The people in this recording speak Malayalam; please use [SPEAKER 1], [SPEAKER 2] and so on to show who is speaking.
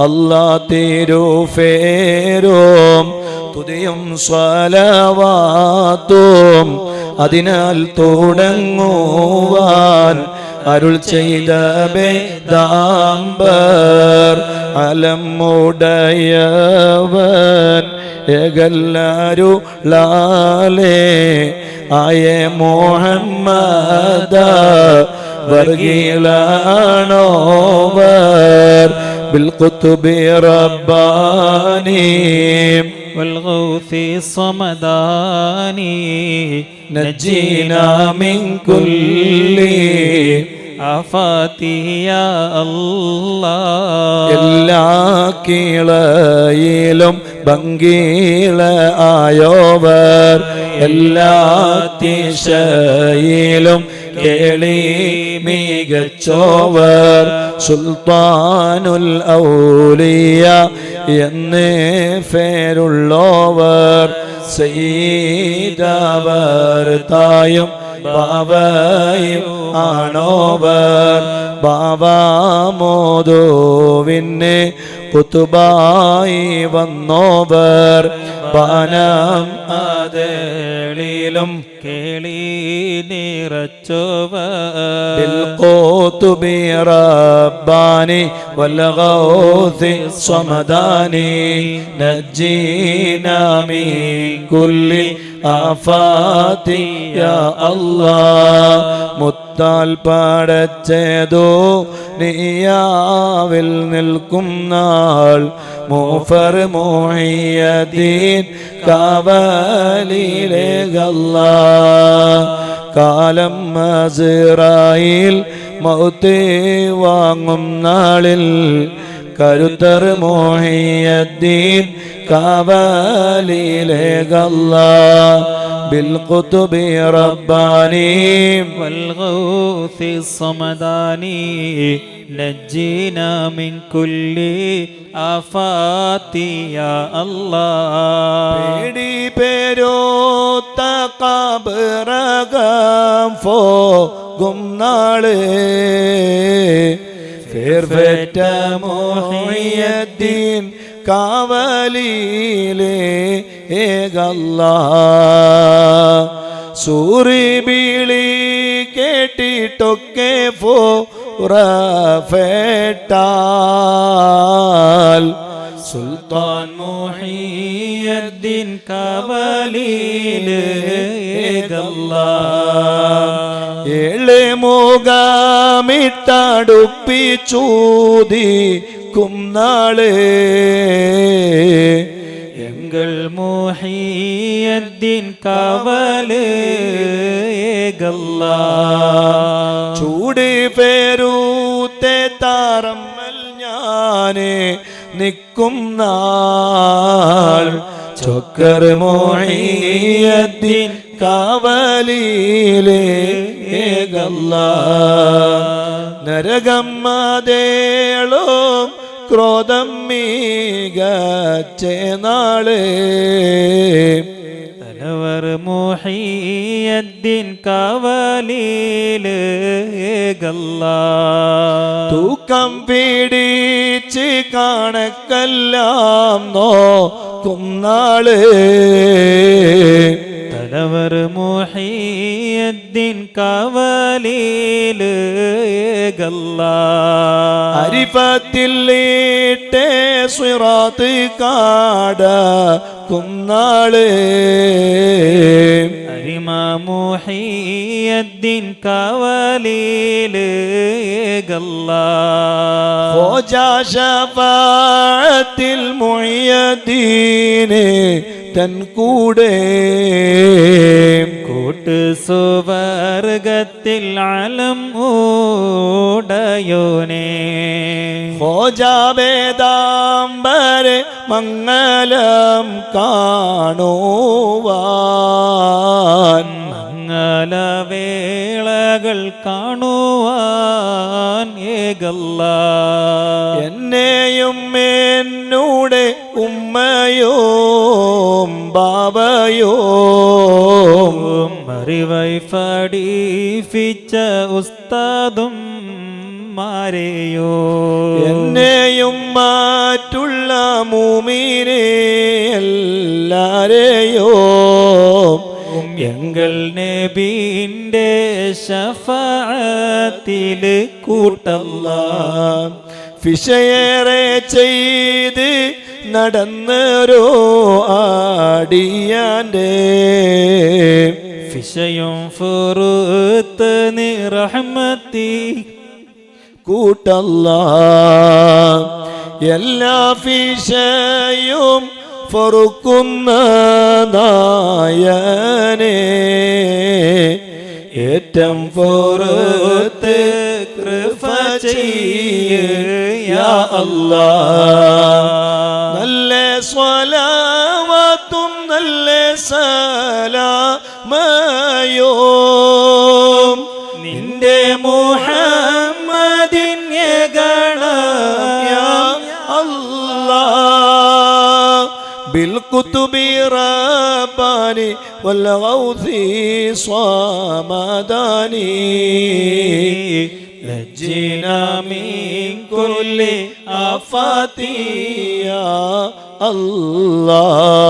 [SPEAKER 1] അല്ലാ തിരുഫേരും തുതിയും സ്വലവാത്തും അതിനാൽ തുടങ്ങുവാൻ അരുൾ ചെയ്ത ബേദാംബർ അലമുടയവൻ ഏകല്ലാരു ലാലേ ആയ മുഹമ്മദ വർഗീലാണോവർ بالقطب رباني
[SPEAKER 2] والغوث الصمداني
[SPEAKER 1] نجينا من كل
[SPEAKER 2] آفات يا الله
[SPEAKER 1] എല്ലാ കീളയിലും ഭംഗീള ആയോവർ എല്ലാ തിശയിലും കേളി മികച്ചോവർ സുൽത്താനുൽ ഔലിയ എന്ന് പേരുള്ളോവർ. ചെയ്തവർ തായും ബാബയും ആണോവർ. ബാബാമോദോവിന് കുത്തുബായി വന്നോവർ. ശബാനാം അതേളിലും
[SPEAKER 2] കേളി
[SPEAKER 1] നിറച്ചോവത്തുബിറബാനി വല്ലഗോതി സ്വമദാനി നജീനാമി കുല്ലി ആഫാത്തിയ അല്ലാ മുത്താൽ പാടച്ചേതോ നീയാവിൽ നിൽക്കും നാൾ മൂഫർ മോഹിയദീൻ കാവലിലെ കാലം മസിറായിൽ മൗത്തി വാങ്ങും നാളിൽ കരുത്തർ മോഹിയദ്ദീൻ കാവലിലെ ഗല്ല ബിൽഖുതുബി റബ്ബാനി
[SPEAKER 2] والغوث الصمداني نجينا من كل آفات يا الله
[SPEAKER 1] പേടി പേരോത്ത കബറകം പോകും നാള് ഫേർഫെറ്റ മോഹിയദ്ദീൻ കാവലിയിലെ ഏകല്ല. സൂറി ബീളി കേട്ടിട്ടൊക്കെ പോ സുൽത്താൻ
[SPEAKER 2] മോഹിയദ്ദീൻ കവലീൽ ഏകല്ല.
[SPEAKER 1] ഏൾ മുഖമിട്ടടുപ്പിച്ചൂതി കുന്നാളേ
[SPEAKER 2] എങ്കൾ മോഹിയദ്ദീൻ കാവൽ ഏകല്ലാ.
[SPEAKER 1] ചൂട് പേരൂത്തെ താരമ്മൽ ഞാൻ നിൽക്കും നാൾ. ചൊക്കർ മോഹിയദ്ദീൻ കാവലിയിലെ ഏകല്ല. നരകം അതേളോ ക്രോധം മീകച്ചേ നാളേവർ
[SPEAKER 2] തലവർ മോഹിയദ്ദീൻ കാവലിൽ
[SPEAKER 1] തൂക്കം പീഡിച്ച് കാണക്കല്ലാം നോക്കും നാൾ.
[SPEAKER 2] തലവർ മോഹിയദ്ദീൻ കാവലിൽ
[SPEAKER 1] അരിഫത്തില്ലിട്ടേ സ്വിറാത്ത് കാട കുന്നാൾ
[SPEAKER 2] അരിമ മോഹിയദ്ദീൻ
[SPEAKER 1] കാവലിൽ മുയദീനെ തൻ കൂടെ.
[SPEAKER 2] കൂട്ട് സുവർഗത്തിൽ അലം ഊടയോനേ.
[SPEAKER 1] ഹോജാബേദാംബരെ മംഗലം കാണുവാൻ.
[SPEAKER 2] മംഗലവേളകൾ കാണുവാൻ ഏകല്ല.
[SPEAKER 1] എന്നെയും എന്നൂടെ ഉമ്മയോം ബാബയോം
[SPEAKER 2] അറിവൈ പഠിപ്പിച്ച ഉസ്താദും മാരെയോ
[SPEAKER 1] മൂമീനെ എല്ലാരെയോ
[SPEAKER 2] എങ്കൾ നബീന്റെ ശഫാത്തിൽ കൂട്ടല്ല.
[SPEAKER 1] ഫിഷയേറെ ചെയ്ത് നടന്നൊരോ ആടിയാന്റെ
[SPEAKER 2] ഫിഷയും ഫുറുത്ത് നിറഹമത്തി
[SPEAKER 1] കൂട്ടല്ല. എല്ലാ ഫിഷയും ഫറുക്കുന്ന നായനെ ഏറ്റം ഫുറുത്ത് കൃപ ചെയ്യ അല്ലാ നല്ല സ്വലാവത്തും നല്ല സലാമയോ.
[SPEAKER 2] നിന്റെ മുഹമ്മദിൻ ഗണയം
[SPEAKER 1] بالكتب رباني والغوث صمداني
[SPEAKER 2] نجنا من كل
[SPEAKER 1] آفات يا الله.